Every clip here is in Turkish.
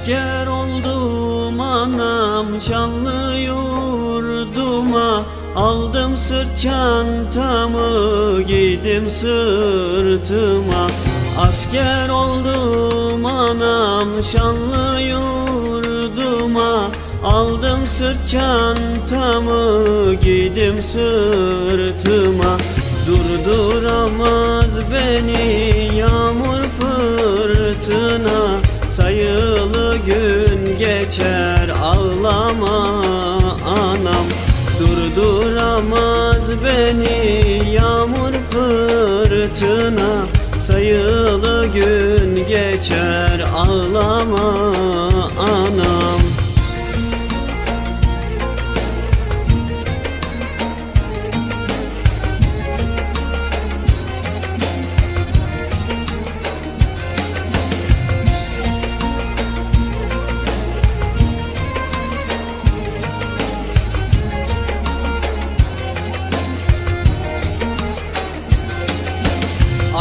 Asker oldum anam şanlı yurduma Aldım sırt çantamı giydim sırtıma. Asker oldum anam şanlı yurduma Aldım sırt çantamı giydim sırtıma. Durduramaz beni beni yağmur fırtına Sayılı gün geçer ağlama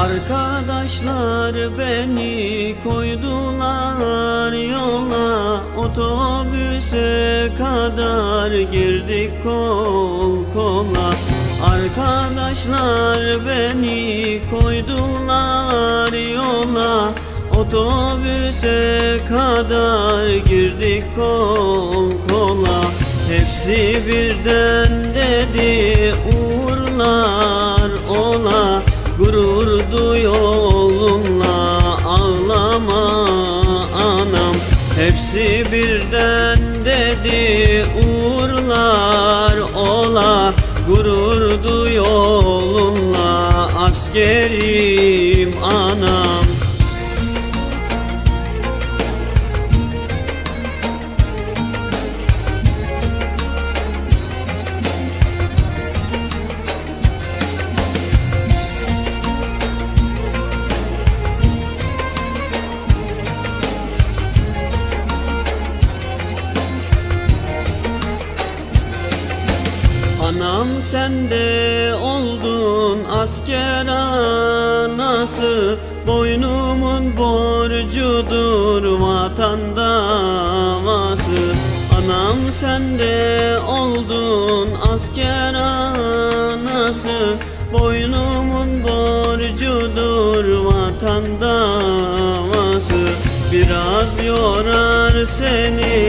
Arkadaşlar beni koydular yola Otobüse kadar girdik kol kola. Arkadaşlar beni koydular yola Otobüse kadar girdik kol kola. Hepsi birden dedi Duy yolunla ağlama anam. Hepsi birden dedi uğurlar ola. Gurur duy yolunla askerim anam Anam sende oldun asker anası Boynumun borcudur vatan davası Anam sende oldun asker anası Boynumun borcudur vatan davası Biraz yorar seni